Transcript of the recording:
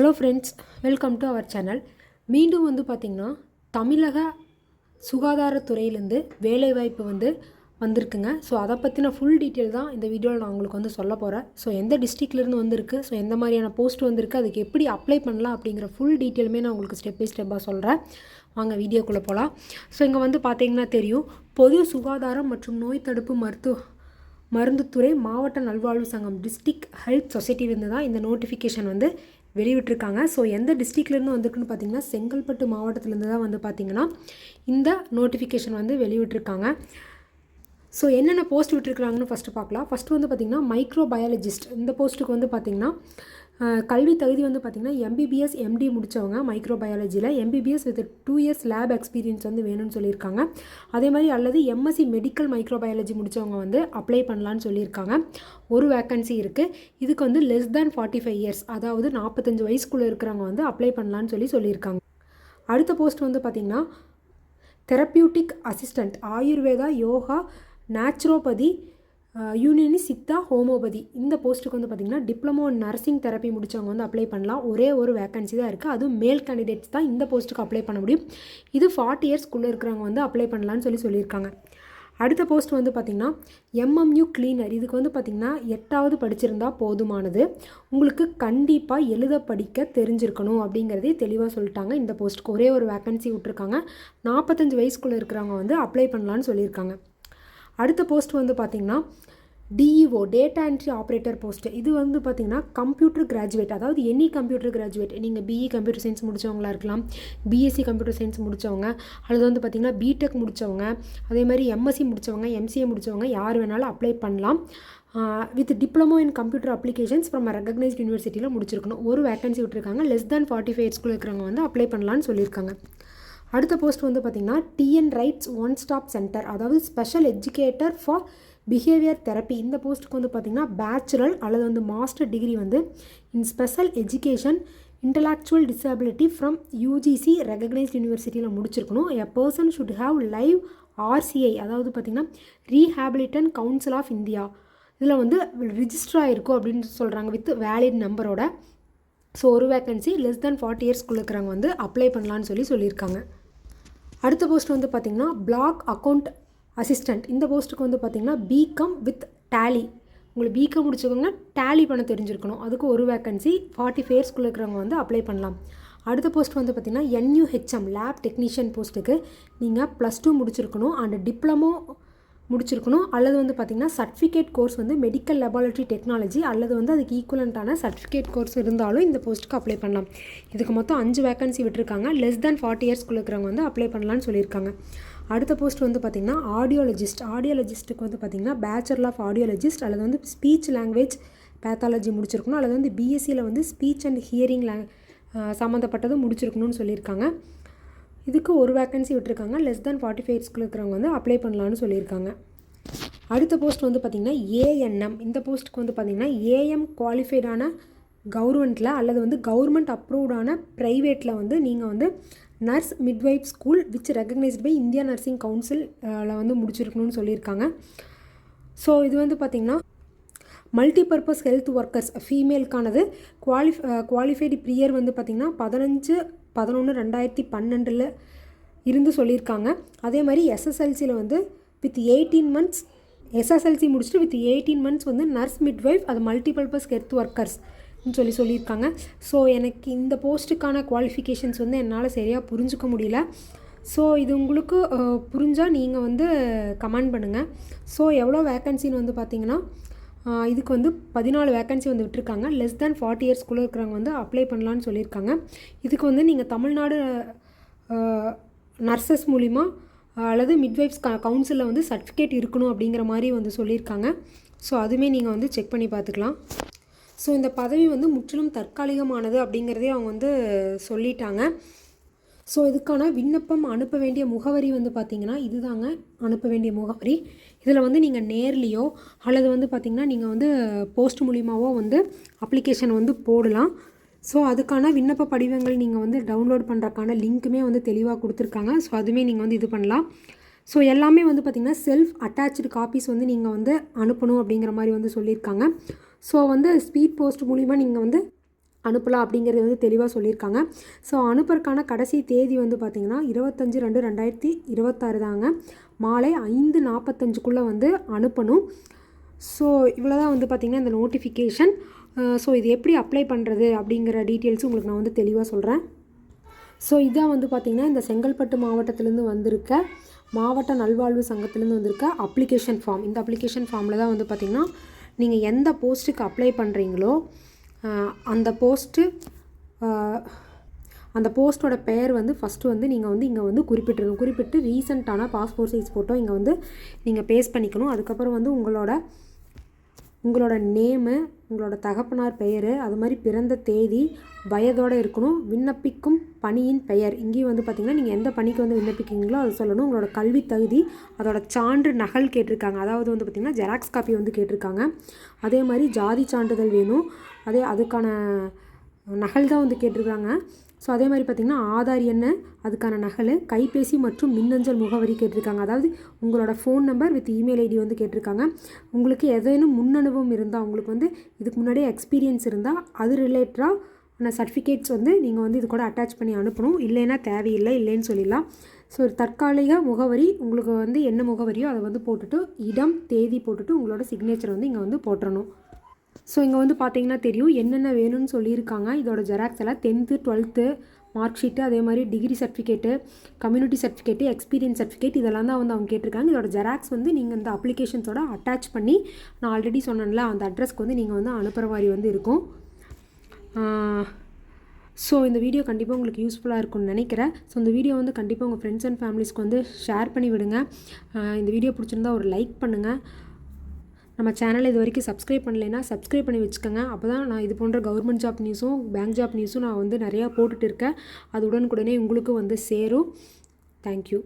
Hello friends welcome to our channel. மீண்டும் வந்து பார்த்திங்கன்னா தமிழக சுகாதாரத்துறையிலேருந்து வேலைவாய்ப்பு வந்து வந்திருக்குங்க. ஸோ அதை பற்றின ஃபுல் டீட்டெயில் தான் இந்த வீடியோவில் நான் உங்களுக்கு வந்து சொல்ல போகிறேன் ஸோ எந்த டிஸ்ட்ரிக்ட்லேருந்து வந்திருக்கு? ஸோ எந்த மாதிரியான போஸ்ட் வந்திருக்கு? அதுக்கு எப்படி அப்ளை பண்ணலாம் அப்படிங்கிற ஃபுல் டீட்டெயிலுமே நான் உங்களுக்கு ஸ்டெப் பை ஸ்டெப்பாக சொல்கிறேன் வாங்க வீடியோக்குள்ளே போகலாம் ஸோ இங்கே வந்து பார்த்தீங்கன்னா தெரியும் பொது சுகாதாரம் மற்றும் நோய் தடுப்பு மருத்துவ மருந்துத்துறை மாவட்ட நல்வாழ்வு சங்கம் டிஸ்ட்ரிக்ட் ஹெல்த் சொசைட்டிலேருந்து தான் இந்த நோட்டிஃபிகேஷன் வந்து வெளியிட்டிருக்காங்க. ஸோ எந்த டிஸ்ட்ரிக்ட்லேருந்து வந்திருக்குன்னு பார்த்தீங்கன்னா செங்கல்பட்டு மாவட்டத்திலேருந்து தான் வந்து பார்த்திங்கன்னா இந்த நோட்டிஃபிகேஷன் வந்து வெளியிட்டிருக்காங்க. ஸோ என்னென்ன போஸ்ட் விட்டுருக்குறாங்கன்னு ஃபஸ்ட்டு பார்க்கலாம். ஃபஸ்ட்டு வந்து பார்த்திங்கன்னா மைக்ரோ பயாலஜிஸ்ட் இந்த போஸ்ட்டுக்கு வந்து பார்த்திங்கன்னா கல்வி தகுதி வந்து பார்த்திங்கன்னா எம்பிபிஎஸ் எம்டி முடித்தவங்க micro பயாலஜியில் MBBS with two years lab experience வந்து வேணும்னு சொல்லியிருக்காங்க. அதே மாதிரி அல்லது எம்எஸ்சி மெடிக்கல் மைக்ரோ பயாலஜி முடித்தவங்க வந்து அப்ளை பண்ணலான்னு சொல்லியிருக்காங்க. ஒரு வேக்கன்சி இருக்குது இதுக்கு வந்து less than forty five years அதாவது நாற்பத்தஞ்சு வயசுக்குள்ளே இருக்கிறவங்க வந்து அப்ளை பண்ணலான்னு சொல்லி சொல்லியிருக்காங்க. அடுத்த போஸ்ட் வந்து பார்த்திங்கன்னா therapeutic assistant Ayurveda yoga naturopathy Unani Siddha homeopathy. இந்த போஸ்ட்டுக்கு வந்து பார்த்திங்கன்னா டிப்ளமோ நர்சிங் தெரப்பி முடித்தவங்க வந்து அப்ளை பண்ணலாம். ஒரே ஒரு வேக்கன்சி தான் இருக்குது அதுவும் மேல் கேண்டிடேட்ஸ் தான் இந்த போஸ்ட்டுக்கு அப்ளை பண்ண முடியும். இது ஃபார்ட்டி இயர்ஸ்க்குள்ளே இருக்கிறவங்க வந்து அப்ளை பண்ணலான்னு சொல்லி சொல்லியிருக்காங்க. அடுத்த போஸ்ட் வந்து பார்த்திங்கன்னா எம்எம்யூ கிளீனர். இதுக்கு வந்து பார்த்திங்கன்னா எட்டாவது படிச்சிருந்தா போதுமானது. உங்களுக்கு கண்டிப்பாக எழுத படிக்க தெரிஞ்சிருக்கணும் அப்படிங்கிறதே தெளிவாக சொல்லிட்டாங்க. இந்த போஸ்ட்டுக்கு ஒரே ஒரு வேக்கன்சி விட்ருக்காங்க நாற்பத்தஞ்சு வயசுக்குள்ளே இருக்கிறவங்க வந்து அப்ளை பண்ணலான்னு சொல்லியிருக்காங்க. அடுத்த போஸ்ட் வந்து பார்த்திங்கன்னா DEO data entry operator post இது வந்து பார்த்திங்கன்னா கம்ப்யூட்டர் கிராஜுவேட் அதாவது எனி கம்ப்யூட்டர் கிராஜுவேட் நீங்கள் பிஇ கம்ப்யூட்டர் சயின்ஸ் முடித்தவங்களா இருக்கலாம். பிஎஸ்சி கம்ப்யூட்டர் சயின்ஸ் முடித்தவங்க அல்லது வந்து பார்த்திங்கன்னா பிடெக் முடித்தவங்க அதே மாதிரி எம்எஸ்சி முடித்தவங்க எம்சிஏ முடித்தவங்க யார் வேணாலும் அப்ளை பண்ணலாம். With diploma in computer applications from recognised யூனிவர்சிட்டியில் முடிச்சிருக்கணும். ஒரு வேக்கன்சி விட்டுருக்காங்க. Less than forty five school இருக்கிறவங்க வந்து அப்ளை பண்ணலான்னு சொல்லியிருக்காங்க. அடுத்த போஸ்ட் வந்து பார்த்திங்கன்னா TN rights one stop centre அதாவது special educator for behaviour therapy இந்த போஸ்ட்டுக்கு வந்து பார்த்திங்கன்னா பேச்சுலர் அல்லது வந்து மாஸ்டர் டிகிரி வந்து in special education intellectual disability from UGC recognised யூனிவர்சிட்டியில் முடிச்சிருக்கணும். A person should have live RCI அதாவது பார்த்திங்கன்னா ரீஹேபிலிட்டன் கவுன்சில் ஆஃப் இந்தியா இதில் வந்து ரிஜிஸ்டர் ஆகிருக்கும் அப்படின்னு சொல்கிறாங்க வித் வேலிட் நம்பரோட ஸோ ஒரு வேக்கன்சி லெஸ் தென் ஃபார்ட்டி இயர்ஸ்க்குள்ளே இருக்கிறவங்க வந்து அப்ளை பண்ணலான்னு சொல்லி சொல்லியிருக்காங்க. அடுத்த போஸ்ட் வந்து பார்த்திங்கன்னா பிளாக் அக்கௌண்ட் அசிஸ்டண்ட் இந்த போஸ்ட்டுக்கு வந்து பார்த்திங்கன்னா பிகாம் வித் டேலி உங்களுக்கு பிகாம் முடிச்சவங்க டேலி பண்ண தெரிஞ்சிருக்கணும். அதுக்கு ஒரு வேக்கன்சி ஃபார்ட்டி ஃபேர்ஸ்குள்ளே இருக்கிறவங்க வந்து அப்ளை பண்ணலாம். அடுத்த போஸ்ட் வந்து பார்த்திங்கன்னா என்யூஹெச்எம் லேப் டெக்னீஷியன் போஸ்ட்டுக்கு நீங்கள் ப்ளஸ் டூ முடிச்சிருக்கணும். அண்ட் டிப்ளமோ முடிச்சிருக்கணும். அல்லது வந்து பார்த்திங்கன்னா சர்டிஃபிகேட் கோர்ஸ் வந்து மெடிக்கல் லெபார்ட்டரி டெக்னாலஜி அல்லது வந்து அதுக்கு ஈக்குவலண்ட்டான சர்டிஃபிகேட் கோர்ஸ் இருந்தாலும் இந்த போஸ்ட்டுக்கு அப்ளை பண்ணலாம். இதுக்கு மொத்தம் அஞ்சு வேக்கன்சி விட்டுருக்காங்க. லெஸ் தேன் ஃபார்ட்டி இயர்ஸ்க்குள்ள இருக்கிறவங்க வந்து அப்ளை பண்ணலான்னு சொல்லியிருக்காங்க. அடுத்த போஸ்ட் வந்து பார்த்திங்கன்னா ஆடியோலஜிஸ்ட் ஆடியோலஜிஸ்ட்டுக்கு வந்து பார்த்திங்கன்னா பேச்சுலர் ஆஃப் ஆடியோலஜிஸ்ட் அல்லது வந்து ஸ்பீச் லாங்குவேஜ் பேத்தாலஜி முடிச்சிருக்கணும். அல்லது வந்து பிஎஸ்சியில் வந்து ஸ்பீச் அண்ட் ஹியரிங் லே சம்மந்தப்பட்டது முடிச்சிருக்கணும்னு சொல்லியிருக்காங்க. இதுக்கு ஒரு வேக்கன்சி விட்டுருக்காங்க. Less than forty five school இருக்கிறவங்க வந்து அப்ளை பண்ணலான்னு சொல்லியிருக்காங்க. அடுத்த போஸ்ட் வந்து பார்த்திங்கன்னா ஏஎன்எம் இந்த போஸ்ட்டுக்கு வந்து பார்த்திங்கன்னா ஏஎம் குவாலிஃபைடான கவர்மெண்ட்டில் அல்லது வந்து கவர்மெண்ட் அப்ரூவ்டான ப்ரைவேட்டில் வந்து நீங்கள் வந்து nurse midwife school which recognised by India nursing கவுன்சிலில் வந்து முடிச்சிருக்கணும்னு சொல்லியிருக்காங்க. ஸோ இது வந்து பார்த்திங்கன்னா மல்டிபர்பஸ் ஹெல்த் ஒர்க்கர்ஸ் ஃபீமேலுக்கானது குவாலிஃப் குவாலிஃபைடு ப்ரியர் வந்து பார்த்திங்கன்னா பதினஞ்சு பதினொன்று ரெண்டாயிரத்தி பன்னெண்டில் இருந்து சொல்லியிருக்காங்க. அதே மாதிரி எஸ்எஸ்எல்சியில் வந்து வித் எயிட்டீன் மந்த்ஸ் எஸ்எஸ்எல்சி முடிச்சுட்டு வித் எயிட்டீன் மந்த்ஸ் வந்து நர்ஸ் மிட்வைஃப் அது மல்டிபர்பஸ் ஹெல்த் ஒர்க்கர்ஸ் சொல்லி சொல்லியிருக்காங்க. ஸோ எனக்கு இந்த போஸ்ட்டுக்கான குவாலிஃபிகேஷன்ஸ் வந்து என்னால் சரியாக புரிஞ்சுக்க முடியல. ஸோ இது உங்களுக்கு புரிஞ்சால் நீங்கள் வந்து கமெண்ட் பண்ணுங்கள் ஸோ எவ்வளோ வேக்கன்சின்னு வந்து பார்த்தீங்கன்னா இதுக்கு வந்து பதினாலு வேக்கன்சி வந்து விட்டுருக்காங்க. லெஸ் தேன் ஃபார்ட்டி இயர்ஸ்க்குள்ளே இருக்கிறவங்க வந்து அப்ளை பண்ணலான்னு சொல்லியிருக்காங்க. இதுக்கு வந்து நீங்கள் தமிழ்நாடு நர்சஸ் மூலிமா அல்லது மிட்வைஃப்ஸ் க கவுன்சிலில் வந்து சர்டிஃபிகேட் இருக்கணும் அப்படிங்கிற மாதிரி வந்து சொல்லியிருக்காங்க. ஸோ அதுவுமே நீங்கள் வந்து செக் பண்ணி பார்த்துக்கலாம். ஸோ இந்த பதவி வந்து முற்றிலும் தற்காலிகமானது அப்படிங்கிறதே அவங்க வந்து சொல்லிட்டாங்க. ஸோ இதுக்கான விண்ணப்பம் அனுப்ப வேண்டிய முகவரி வந்து பார்த்திங்கன்னா இதுதாங்க. அனுப்ப வேண்டிய முகவரி. இதில் வந்து நீங்கள் நேர்லேயோ அல்லது வந்து பார்த்திங்கன்னா நீங்கள் வந்து போஸ்ட் மூலியமாகவோ வந்து அப்ளிகேஷன் வந்து போடலாம். ஸோ அதுக்கான விண்ணப்ப படிவங்கள் நீங்கள் வந்து டவுன்லோட் பண்ணுறக்கான லிங்க்குமே வந்து தெளிவாக கொடுத்துருக்காங்க. ஸோ அதுவுமே நீங்கள் வந்து இது பண்ணலாம். ஸோ எல்லாமே வந்து பார்த்திங்கன்னா செல்ஃப் அட்டாச்சு காப்பீஸ் வந்து நீங்கள் வந்து அனுப்பணும் அப்படிங்கிற மாதிரி வந்து சொல்லியிருக்காங்க. ஸோ வந்து ஸ்பீட் போஸ்ட் மூலிமா நீங்கள் வந்து அனுப்பலாம் அப்படிங்கிறது வந்து தெளிவாக சொல்லியிருக்காங்க. ஸோ அனுப்புறக்கான கடைசி தேதி வந்து பார்த்திங்கன்னா இருபத்தஞ்சி ரெண்டு ரெண்டாயிரத்தி இருபத்தாறு தாங்க. மாலை ஐந்து நாற்பத்தஞ்சுக்குள்ளே வந்து அனுப்பணும். ஸோ இவ்வளோ தான் வந்து பார்த்திங்கன்னா இந்த நோட்டிஃபிகேஷன் ஸோ இது எப்படி அப்ளை பண்ணுறது அப்படிங்கிற டீட்டெயில்ஸும் உங்களுக்கு நான் வந்து தெளிவாக சொல்கிறேன் ஸோ இதான் வந்து பார்த்திங்கன்னா இந்த செங்கல்பட்டு மாவட்டத்திலேருந்து வந்திருக்க மாவட்ட நல்வாழ்வு சங்கத்திலேருந்து வந்திருக்க அப்ளிகேஷன் ஃபார்ம் இந்த அப்ளிகேஷன் ஃபார்மில் தான் வந்து பார்த்திங்கன்னா நீங்கள் எந்த போஸ்ட்டுக்கு அப்ளை பண்ணுறீங்களோ அந்த போஸ்ட்டு அந்த போஸ்ட்டோட பெயர் வந்து ஃபஸ்ட்டு வந்து நீங்கள் வந்து இங்கே வந்து குறிப்பிட்டிருக்கணும். குறிப்பிட்டு ரீசெண்டான பாஸ்போர்ட் சைஸ் ஃபோட்டோ இங்கே வந்து நீங்கள் பேஸ்ட் பண்ணிக்கணும். அதுக்கப்புறம் வந்து உங்களோட உங்களோட நேமு உங்களோட தகப்பனார் பெயர் அது மாதிரி பிறந்த தேதி வயதோடு இருக்கணும் விண்ணப்பிக்கும் பணியின் பெயர். இங்கேயும் வந்து பார்த்திங்கன்னா நீங்கள் எந்த பணிக்கு வந்து விண்ணப்பிக்கிறீங்களோ அதை சொல்லணும். உங்களோட கல்வி தகுதி அதோட சான்று நகல் கேட்டிருக்காங்க. அதாவது வந்து பார்த்திங்கன்னா ஜெராக்ஸ் காப்பி வந்து கேட்டிருக்காங்க. அதே மாதிரி ஜாதி சான்றிதழ் வேணும். அதே அதுக்கான நகல் தான் வந்து கேட்டிருக்காங்க. ஸோ அதே மாதிரி பார்த்திங்கன்னா ஆதார் எண் அதுக்கான நகல் கைபேசி மற்றும் மின்னஞ்சல் முகவரி கேட்டிருக்காங்க. அதாவது உங்களோட phone number with email ID வந்து கேட்டிருக்காங்க. உங்களுக்கு ஏதேனும் முன் அனுபவம் இருந்தால் உங்களுக்கு வந்து இதுக்கு முன்னாடியே எக்ஸ்பீரியன்ஸ் இருந்தால் அது ரிலேட்டடாக சர்டிஃபிகேட்ஸ் வந்து நீங்கள் வந்து இது கூட அட்டாச் பண்ணி அனுப்பணும். இல்லைன்னா தேவையில்லை இல்லைன்னு சொல்லிடலாம். ஸோ ஒரு தற்காலிக முகவரி உங்களுக்கு வந்து என்ன முகவரியோ அதை வந்து போட்டுட்டு இடம் தேதி போட்டுட்டு உங்களோட சிக்னேச்சர் வந்து இங்கே வந்து போட்டுறணும். ஸோ இங்கே வந்து பார்த்தீங்கன்னா தெரியும் என்னென்ன வேணும்னு சொல்லியிருக்காங்க. இதோட ஜெராக்ஸ் எல்லாம் டென்த்து டுவெல்த்து மார்க் ஷீட்டு அதே மாதிரி degree certificate community certificate experience certificate இதெல்லாம் தான் வந்து அவங்க கேட்டிருக்காங்க. இதோட ஜெராக்ஸ் வந்து நீங்கள் இந்த அப்ளிகேஷன்ஸோட அட்டாச் பண்ணி நான் ஆல்ரெடி சொன்னேன்ல அந்த அட்ரஸ்க்கு வந்து நீங்கள் வந்து அனுப்புகிற மாதிரி வந்து இருக்கும். ஸோ இந்த வீடியோ கண்டிப்பாக உங்களுக்கு யூஸ்ஃபுல்லாக இருக்கும்னு நினைக்கிறேன். ஸோ இந்த வீடியோ வந்து கண்டிப்பாக உங்கள் ஃப்ரெண்ட்ஸ் அண்ட் ஃபேமிலிஸ்க்கு வந்து ஷேர் பண்ணி விடுங்க. இந்த வீடியோ பிடிச்சிருந்தா ஒரு லைக் பண்ணுங்கள் நம்ம சேனலை இது வரைக்கும் சப்ஸ்கிரைப் பண்ணலைன்னா சப்ஸ்கிரைப் பண்ணி வச்சுக்கோங்க. அப்போ தான் நான் இது போன்ற கவர்மெண்ட் ஜாப் நியூஸும் பேங்க் ஜாப் நியூஸும் நான் வந்து நிறையா போட்டுட்டு இருக்கேன். அது உடனுக்குடனே உங்களுக்கும் வந்து சேரும். தேங்க்யூ